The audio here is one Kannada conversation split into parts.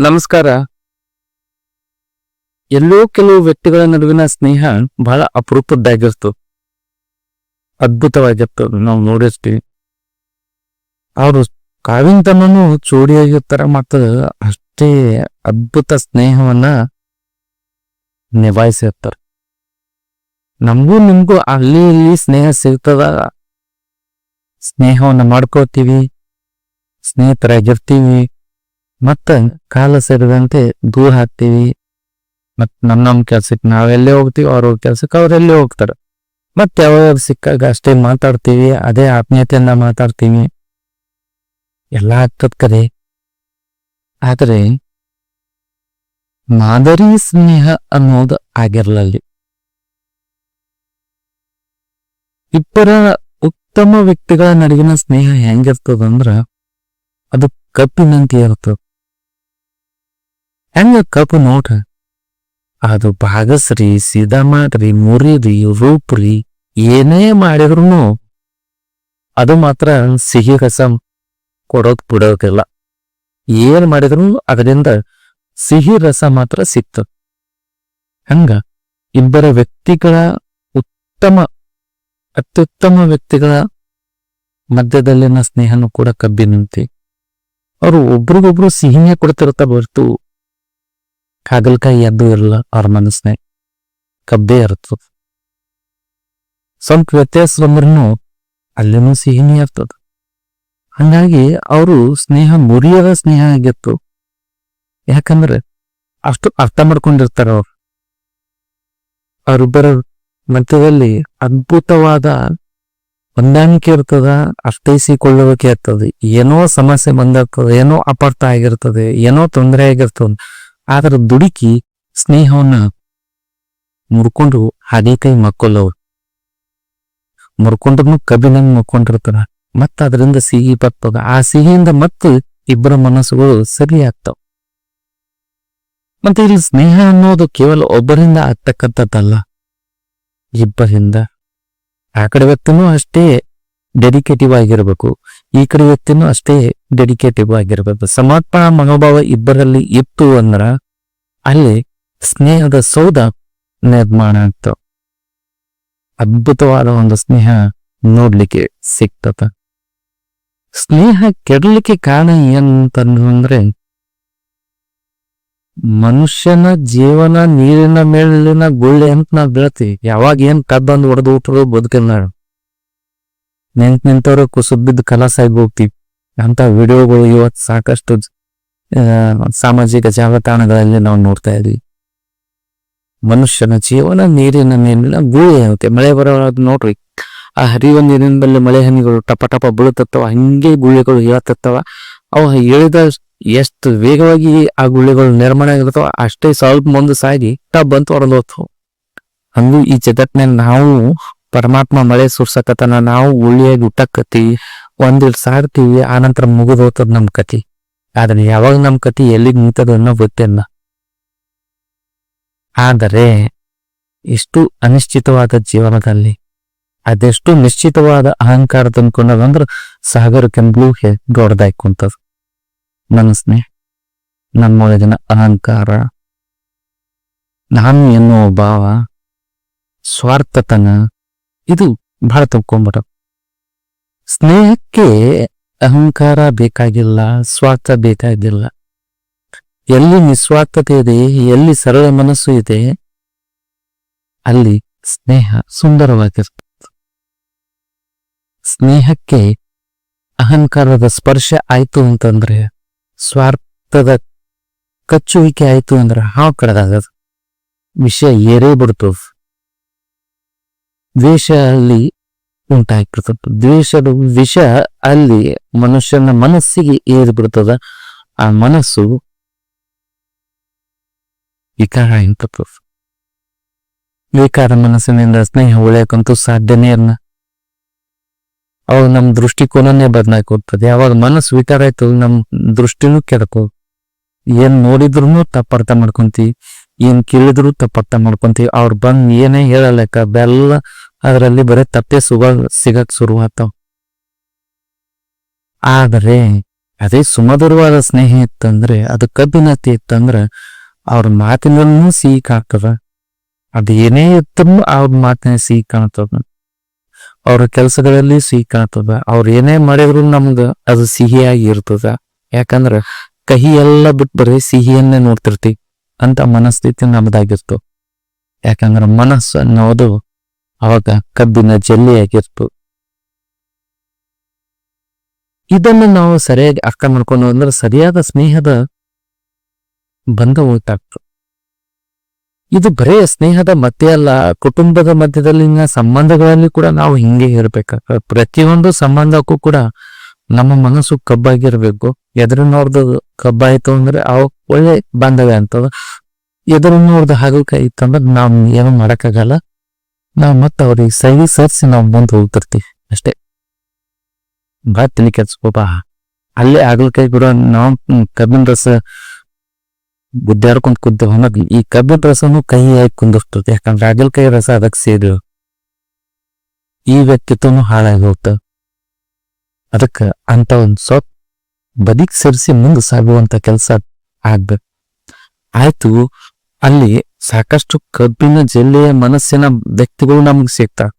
ನಮಸ್ಕಾರ. ಎಲ್ಲೋ ಕೆಲವು ವ್ಯಕ್ತಿಗಳ ನಡುವಿನ ಸ್ನೇಹ ಬಹಳ ಅಪರೂಪದ್ದಾಗಿರ್ತು ಅದ್ಭುತವಾಗಿರ್ತದೆ ನಾವು ನೋಡಿರ್ತೀವಿ. ಅವರು ಕಾವಿಂತನೂ ತನನು ಜೋಡಿಯಾಗಿರ್ತಾರ ಮತ್ತು ಅಷ್ಟೇ ಅದ್ಭುತ ಸ್ನೇಹವನ್ನ ನಿಭಾಯಿಸಿರ್ತಾರೆ. ನಮಗೂ ನಿಮಗೂ ಅಲ್ಲಿ ಇಲ್ಲಿ ಸ್ನೇಹ ಸಿಗ್ತದ. ಸ್ನೇಹವನ್ನ ಮಾಡ್ಕೋತೀವಿ ಸ್ನೇಹಿತರಾಗಿರ್ತೀವಿ. ಮತ್ತ ಕಾಲ ಸೇರಿದಂತೆ ದೂರ ಹಾಕ್ತೀವಿ. ಮತ್ ನಮ್ ನಮ್ ಕೆಲ್ಸಕ್ಕೆ ನಾವೆಲ್ಲೇ ಹೋಗ್ತೀವಿ ಅವ್ರ ಕೆಲ್ಸಕ್ಕೆ ಅವ್ರೆಲ್ಲೇ ಹೋಗ್ತಾರ. ಮತ್ತೆ ಯಾವಾಗ ಸಿಕ್ಕಾಗ ಅಷ್ಟೇ ಮಾತಾಡ್ತೀವಿ, ಅದೇ ಆತ್ಮೀಯತೆಯನ್ನ ಮಾತಾಡ್ತೀವಿ. ಎಲ್ಲ ಆಗ್ತದ ಕರೆ. ಆದ್ರೆ ಮಾದರಿ ಸ್ನೇಹ ಅನ್ನೋದು ಆಗಿರ್ಲಲ್ಲಿ. ಇಬ್ಬರ ಉತ್ತಮ ವ್ಯಕ್ತಿಗಳ ನಡುವಿನ ಸ್ನೇಹ ಹೆಂಗಿರ್ತದಂದ್ರ ಅದು ಕಪ್ಪಿನಂತೆ ಇರ್ತದ ಹೆಂಗ ಕಪ್ಪು ನೋಡ್ರಿ ಅದು ಭಾಗಸ್ರಿ ಸೀದಾ ಮಾಡ್ರಿ ಮುರಿರಿ ರೂಪ್ರಿ ಏನೇ ಮಾಡಿದ್ರು ಅದು ಮಾತ್ರ ಸಿಹಿ ರಸ ಕೊಡೋಕ್ ಬಿಡೋಕಿಲ್ಲ ಏನ್ ಮಾಡಿದ್ರು ಅದರಿಂದ ಸಿಹಿ ರಸ ಮಾತ್ರ ಸಿಕ್ತದ ಹಂಗ ಇಬ್ಬರ ವ್ಯಕ್ತಿಗಳ ಉತ್ತಮ ಅತ್ಯುತ್ತಮ ವ್ಯಕ್ತಿಗಳ ಮಧ್ಯದಲ್ಲಿನ ಸ್ನೇಹನೂ ಕೂಡ ಕಬ್ಬಿನಂತೆ ಅವರು ಒಬ್ರಿಗೊಬ್ರು ಸಿಹಿನೇ ಕೊಡ್ತಿರುತ್ತಾ ಹೊರ್ತು ಕಾಗಲ್ಕಾಯಿ ಎದ್ದು ಇರಲ್ಲ ಅವ್ರ ಮನಸ್ಸಿನಾಗ ಕಬ್ಬೇ ಇರ್ತದ. ಸ್ವಲ್ಪ ವ್ಯತ್ಯಾಸ ಬಂದ್ರೂ ಅಲ್ಲಿನೂ ಸಿಹಿನೇ ಇರ್ತದ. ಹಂಗಾಗಿ ಅವರು ಸ್ನೇಹ ಮುರಿಯದ ಸ್ನೇಹ ಆಗಿತ್ತು. ಯಾಕಂದ್ರೆ ಅಷ್ಟು ಅರ್ಥ ಮಾಡ್ಕೊಂಡಿರ್ತಾರೆ ಅವ್ರು. ಅವರಿಬ್ಬರ ಮಧ್ಯದಲ್ಲಿ ಅದ್ಭುತವಾದ ಹೊಂದಾಣಿಕೆ ಇರ್ತದ ಅರ್ಥೈಸಿಕೊಳ್ಳುವಿಕೆ ಇರ್ತದೆ ಏನೋ ಸಮಸ್ಯೆ ಬಂದಿರ್ತದೆ, ಏನೋ ಅಪಾರ್ಥ ಆಗಿರ್ತದೆ, ಏನೋ ತೊಂದರೆ ಆಗಿರ್ತದೆ. ಆದ್ರ ದುಡುಕಿ ಸ್ನೇಹವನ್ನ ಮುರ್ಕೊಂಡು ಹಾಗೆ ಕೈ ಮಕ್ಕೊಲ್ಲವ್ರು ಮುರ್ಕೊಂಡ್ರು ಕಬ್ಬಿನಂಗ್ ಮಕ್ಕೊಂಡಿರ್ತಾರ ಮತ್ತ ಅದರಿಂದ ಸಿಹಿ ಬರ್ತದ. ಆ ಸಿಹಿಯಿಂದ ಮತ್ತು ಇಬ್ಬರ ಮನಸ್ಸುಗಳು ಸರಿ ಆಗ್ತಾವ ಮತ್ತೆ ಇಲ್ಲಿ ಸ್ನೇಹ ಅನ್ನೋದು ಕೇವಲ ಒಬ್ಬರಿಂದ ಆಗ್ತಕ್ಕಂಥದ್ದಲ್ಲ. ಇಬ್ಬರಿಂದ. ಆ ಕಡೆ ವ್ಯಕ್ತಿನೂ ಅಷ್ಟೇ ಡೆಡಿಕೇಟಿವ್ ಆಗಿರ್ಬೇಕು. ಈ ಕಡೆ ವ್ಯಕ್ತಿನೂ ಅಷ್ಟೇ ಡೆಡಿಕೇಟಿವ್ ಆಗಿರ್ಬೇಕು. ಸಮರ್ಪಣಾ ಮನೋಭಾವ ಇಬ್ಬರಲ್ಲಿ ಇತ್ತು ಅಂದ್ರ ಅಲ್ಲಿ ಸ್ನೇಹದ ಸೌಧ ನಿರ್ಮಾಣ ಆಗ್ತು ಅದ್ಭುತವಾದ ಒಂದು ಸ್ನೇಹ ನೋಡ್ಲಿಕ್ಕೆ ಸಿಗ್ತದ ಸ್ನೇಹ ಕೆಡಲಿಕ್ಕೆ ಕಾರಣ ಏನಂತಂದ್ರೆ ಮನುಷ್ಯನ ಜೀವನ ನೀರಿನ ಮೇಲಿನ ಗುಳ್ಳೆ ಅಂತ ನಾವು ಬೆಳತಿ ಯಾವಾಗ ಏನ್ ಕದ್ದಂದು ಹೊಡೆದು ಬಿಟ್ರು ಬದುಕಿಲ್ಲ ನಿಂತ ನಿಂತವ್ರು ಕುಸುದ್ ಬಿದ್ದು ಕಲಾಸ ಆಗಿ ಹೋಗ್ತೀವಿ ಅಂತ ವಿಡಿಯೋಗಳು ಇವತ್ತು ಸಾಕಷ್ಟು ಸಾಮಾಜಿಕ ಜಾಲತಾಣಗಳಲ್ಲಿ ನಾವು ನೋಡ್ತಾ ಇದ್ವಿ. ಮನುಷ್ಯನ ಜೀವನ, ನೀರಿನ ಮೇಲಿನ ಗೂಳಿ ಆಗುತ್ತೆ ಮಳೆ ಬರೋದು ನೋಡ್ರಿ. ಆ ಹರಿಯುವ ನೀರಿನ ಮೇಲೆ ಮಳೆ ಹನಿಗಳು ಟಪ ಟಪ ಬೀಳುತ್ತವ ಹಂಗೆ ಗುಳ್ಳೆಗಳು ಹೇಳತ್ತವ ಅವು ಹೇಳಿದ ಎಷ್ಟು ವೇಗವಾಗಿ ಆ ಗುಳ್ಳೆಗಳು ನಿರ್ಮಾಣ ಆಗಿರ್ತಾವ ಅಷ್ಟೇ ಸ್ವಲ್ಪ ಮುಂದೆ ಸಾಗಿ ಟಬ್ ಅಂತ ಹೊರದು ಹೋಗ್ತಾವ. ಹಂಗೂ ಈ ಜಗತ್ತಿನಲ್ಲಿ ನಾವು ಪರಮಾತ್ಮ ಮಳೆ ಸುರ್ಸಕತನ, ನಾವು ಉಳಿಯಾಗಿ ಹುಟ್ಟಕತ್ತೀವಿ ಒಂದಿಟ್ ಸಾಡ್ತೀವಿ ಆನಂತರ ಮುಗಿದು ಹೋಗ್ತದ ನಮ್ ಕತಿ. ಆದ್ರೆ ಯಾವಾಗ ನಮ್ ಕತಿ ಎಲ್ಲಿಗೆ ನಿಂತದ ಅನ್ನೋ ಗೊತ್ತಿಲ್ಲ. ಆದರೆ, ಇಷ್ಟು ಅನಿಶ್ಚಿತವಾದ ಜೀವನದಲ್ಲಿ, ಅದೆಷ್ಟು ನಿಶ್ಚಿತವಾದ ಅಹಂಕಾರ ತಂದ್ಕೊಂಡದಂದ್ರ ಸಾಗರ ಕೆಂಬ್ಲೂಗೆ ದೊಡ್ಡದಾಗಿ ಕುಂತದ. ಸ್ನೇಹ, ನಮ್ಮೊಳಗಿನ ಅಹಂಕಾರ, ನಾನು ಎನ್ನುವ ಭಾವ, ಸ್ವಾರ್ಥತನ ಇದು ಬಹಳ ತಪ್ಕೊಂಬಿಡ ಸ್ನೇಹಕ್ಕೆ ಅಹಂಕಾರ ಬೇಕಾಗಿಲ್ಲ, ಸ್ವಾರ್ಥ ಬೇಕಾಗಿಲ್ಲ ಎಲ್ಲಿ ನಿಸ್ವಾರ್ಥತೆ ಇದೆ, ಎಲ್ಲಿ ಸರಳ ಮನಸ್ಸು ಇದೆ, ಅಲ್ಲಿ ಸ್ನೇಹ ಸುಂದರವಾಗಿರ್ತದೆ ಸ್ನೇಹಕ್ಕೆ ಅಹಂಕಾರದ ಸ್ಪರ್ಶ ಆಯ್ತು ಅಂತಂದ್ರೆ, ಸ್ವಾರ್ಥದ ಕಚ್ಚುವಿಕೆ ಆಯ್ತು ಅಂದ್ರೆ ಹಾವು ಕಡದಾಗದು. ವಿಷಯ ಏರೇ ಬಿಡ್ತದ ದ್ವೇಷ ಅಲ್ಲಿ ಉಂಟಾಗಿರ್ತದೆ. ದ್ವೇಷದ ವಿಷ ಅಲ್ಲಿ ಮನುಷ್ಯನ ಮನಸ್ಸಿಗೆ ಏರಿ ಬಿಡ್ತದ ಆ ಮನಸ್ಸು ವಿಕಾರ ಇಂತದ ವಿಕಾರ ಮನಸ್ಸಿನಿಂದ ಸ್ನೇಹ ಉಳಿಯಕ್ಕಂತೂ ಸಾಧ್ಯನೇ ಇರ್ನ ಅವಾಗ ನಮ್ ದೃಷ್ಟಿಕೋನನೇ ಬದಲಾಗಿ ಹೋಗ್ತದೆ ಯಾವಾಗ ಮನಸ್ಸು ವಿಕಾರ ಆಯ್ತು ನಮ್ ದೃಷ್ಟಿನೂ ಕೆಡಕೋ ಏನ್ ನೋಡಿದ್ರು ತಪ್ಪರ್ಥ ಮಾಡ್ಕೊಂತೀವಿ. ಏನ್ ಕೇಳಿದ್ರು ತಪ್ಪರ್ಥ ಮಾಡ್ಕೊಂತೀವಿ. ಅವ್ರು ಬಂದ್ ಏನೇ ಹೇಳಲೆಕ್ಕ, ಬೆಲ್ಲ ಅದರಲ್ಲಿ ಬರೀ ತಪ್ಪೆ ಸುಗ ಸಿಗಕ್ ಶುರು ಆತವ್ ಆದರೆ, ಅದೇ ಸುಮಧುರವಾದ ಸ್ನೇಹ ಇತ್ತಂದ್ರೆ ಅದು ಕಬ್ಬಿನತಿ ಇತ್ತಂದ್ರೆ, ಅವ್ರ ಮಾತಿನಲ್ಲೂ ಸಿಹಿ ಕಾಣ್ತದ ಅದು ಏನೇ ಇತ್ತೂ ಅವ್ರ ಮಾತಿನ ಸಿಹಿ ಕಾಣ್ತದ ಅವ್ರ ಕೆಲಸಗಳಲ್ಲಿ ಸಿಹಿ ಕಾಣ್ತದ ಅವ್ರು ಏನೇ ಮಾಡಿದ್ರು ನಮ್ಗ ಅದು ಸಿಹಿಯಾಗಿ ಇರ್ತದ. ಯಾಕಂದ್ರ, ಕಹಿ ಎಲ್ಲ ಬಿಟ್ಟು ಬರೀ ಸಿಹಿಯನ್ನೇ ನೋಡ್ತಿರ್ತಿ. ಅಂತ ಮನಸ್ಥಿತಿ ನಮ್ದಾಗಿರ್ತು. ಯಾಕಂದ್ರೆ ಮನಸ್ಸು ಅನ್ನೋದು ಅವಾಗ ಕಬ್ಬಿನ ಜಲ್ಲಿಯಾಗಿರ್ತು. ಇದನ್ನು ನಾವು ಸರಿಯಾಗಿ ಅರ್ಥ ಮಾಡ್ಕೊಂಡು ಅಂದ್ರೆ ಸರಿಯಾದ ಸ್ನೇಹದ ಬಂಧ ಉಂಟಾಗ್ತು. ಇದು ಬರೇ ಸ್ನೇಹದ ಮಧ್ಯೆ ಅಲ್ಲ, ಕುಟುಂಬದ ಮಧ್ಯದಲ್ಲಿನ ಸಂಬಂಧಗಳಲ್ಲಿ ಕೂಡ ನಾವು ಹಿಂಗೆ ಇರ್ಬೇಕಾಗ್ತದೆ. ಪ್ರತಿಯೊಂದು ಸಂಬಂಧಕ್ಕೂ ಕೂಡ ನಮ್ಮ ಮನಸ್ಸು ಕಬ್ಬಾಗಿರ್ಬೇಕು. ಎದುರಿನವ್ರದ್ದು ಕಬ್ಬಾಯ್ತು ಅಂದ್ರೆ ಅವ ಒಳ್ಳೆ ಬಾಂಧವ್ಯ ಅಂತದ. ಎದುರಿನವ್ರದ್ದು ಹಾಗಲ್ಕಾಯಿ ಇತ್ತಂದ್ರೆ ನಾವ್ ಏನು ಮಾಡಕ್ಕಾಗಲ್ಲ. ನಾವ್ ಮತ್ತೆ ಅವ್ರಿಗೆ ಸಹಿ ಸರಿಸಿ ನಾವು ಮುಂದೆ ಹೋಗ್ತಿರ್ತೀವಿ ಅಷ್ಟೇ. ಬಾ ತಲೆ ಕೆಡ್ಸ್ಕೊಬಾ ಅಲ್ಲೇ ಹಾಗಲ್ಕಾಯಿ ಕೂಡ ನಾವು ಕಬ್ಬಿನ ರಸ ಗುದ್ದಾಡ್ಕೊಂಡ್ ಕುದ್ದೇವ್ ಅನ್ನೋದು ಈ ಕಬ್ಬಿನ ರಸನು ಕೈ ಆಗಿ ಕುಂದಿರ್ತದೆ. ಯಾಕಂದ್ರೆ ಹಾಗಲ್ಕಾಯಿ ರಸ ಅದಕ್ಕೆ ಸೇರಿ ಈ ವ್ಯಕ್ತಿತ್ವನು ಹಾಳಾಗಿ ಹೋಗ್ತ ಅದಕ್ಕ ಅಂತ ಒಂದು ಸ್ವಲ್ಪ ಬದಿಗೆ ಸೇರಿಸಿ ಮುಂದೆ ಸಾಗುವಂತ ಕೆಲಸ ಆಗ್ಬೇಕು ಆಯ್ತು, ಅಲ್ಲಿ ಸಾಕಷ್ಟು ಕಬ್ಬಿನ ಜಲ್ಲೆಯ ಮನಸ್ಸಿನ ವ್ಯಕ್ತಿಗಳು ನಮ್ಗೆ ಸಿಗ್ತಾರ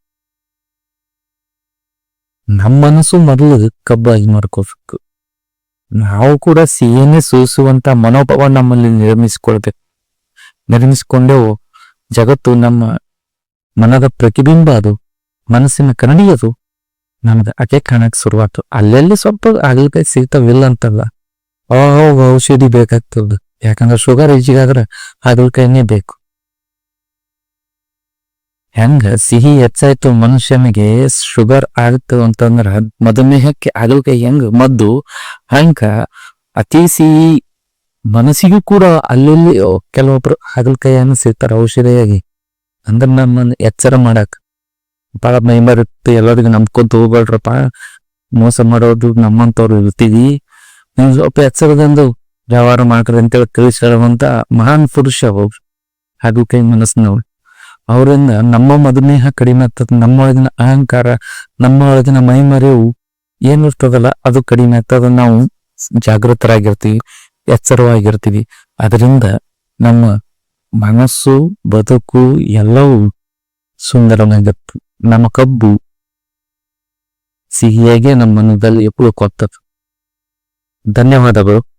ನಮ್ಮ ಮನಸ್ಸು ಮೊದಲು ಕಬ್ಬಾಗಿ ಮಾಡ್ಕೋಬೇಕು. ನಾವು ಕೂಡ ಸಿಹಿನೇ ಸೂಸುವಂತ ಮನೋಭಾವ ನಮ್ಮಲ್ಲಿ ನಿರ್ಮಿಸಿಕೊಳ್ಬೇಕು ನಿರ್ಮಿಸಿಕೊಂಡೆವು ಜಗತ್ತು ನಮ್ಮ ಮನದ ಪ್ರತಿಬಿಂಬ ಅದು, ಮನಸ್ಸಿನ ಕನ್ನಡಿ ಅದು. ನಮ್ದು ಅಟೆ ಕಾಣಕ್ ಶುರುವಾತು. ಅಲ್ಲೆಲ್ಲಿ ಸ್ವಲ್ಪ ಆಗಲ್ಕಾಯಿ ಸಿಗ್ತಾವಿಲ್ಲ ಅಂತಲ್ಲ. ಅವಾಗ ಔಷಧಿ ಬೇಕಾಗ್ತದ. ಯಾಕಂದ್ರೆ ಶುಗರ್ ಹೆಚ್ಚಿಗಾದ್ರೆ ಹಾಗಲಕಾಯಿನೇ ಬೇಕು. ಹೆಂಗ ಸಿಹಿ ಹೆಚ್ಚಾಯ್ತು ಮನುಷ್ಯನಿಗೆ ಶುಗರ್ ಆಗ್ತದ ಅಂತಂದ್ರ ಮಧುಮೇಹಕ್ಕೆ ಹಾಗಲಕಾಯಿ ಹೆಂಗ ಮದ್ದು? ಹಂಗ ಅತಿ ಸಿಹಿ ಮನಸ್ಸಿಗೂ ಕೂಡ ಅಲ್ಲಿ ಕೆಲವೊಬ್ರು ಹಾಗಲಕಾಯಿಯನ್ನು ಸಿಗ್ತಾರ ಔಷಧಿಯಾಗಿ. ಅಂದ್ರ ನಮ್ಮನ್ನು ಎಚ್ಚರ ಮಾಡಕ್ ಬಾಳ ಮೈಮರಿತ್ತು ಎಲ್ಲರಿಗೂ ನಂಬ್ಕೊಂತ ಹೋಗ್ಬೇಡ್ರಪ್ಪ ಮೋಸ ಮಾಡೋದು ನಮ್ಮಂತವ್ರು ಇರ್ತೀವಿ. ನೀವು ಸ್ವಲ್ಪ ಎಚ್ಚರದಂದು ವ್ಯವಹಾರ ಮಾಡ್ರಿ ಅಂತೇಳಿ ತಿಳಿಸಿ ಮಹಾನ್ ಪುರುಷ ಅವ್ರು. ಕೈ ಮನಸ್ಸಿನವ್ರು. ಅವರಿಂದ ನಮ್ಮ ಮಧುಮೇಹ ಕಡಿಮೆ ಆಗ್ತದೆ, ನಮ್ಮೊಳಗಿನ ಅಹಂಕಾರ, ನಮ್ಮೊಳಗಿನ ಮೈಮರೆವು ಏನಿರ್ತದಲ್ಲ ಅದು ಕಡಿಮೆ ಆಗ್ತದ. ನಾವು ಜಾಗೃತರಾಗಿರ್ತೀವಿ, ಎಚ್ಚರವಾಗಿರ್ತೀವಿ. ಅದರಿಂದ ನಮ್ಮ ಮನಸ್ಸು, ಬದುಕು ಎಲ್ಲವೂ ಸುಂದರವಾಗಿತ್ತು ನಮ್ಮ ಕಬ್ಬು ಸಿಹಿಯಾಗೆ ನಮ್ಮ ಮನದಲ್ಲಿ ಕೊತ್ತದು ಧನ್ಯವಾದಗಳು.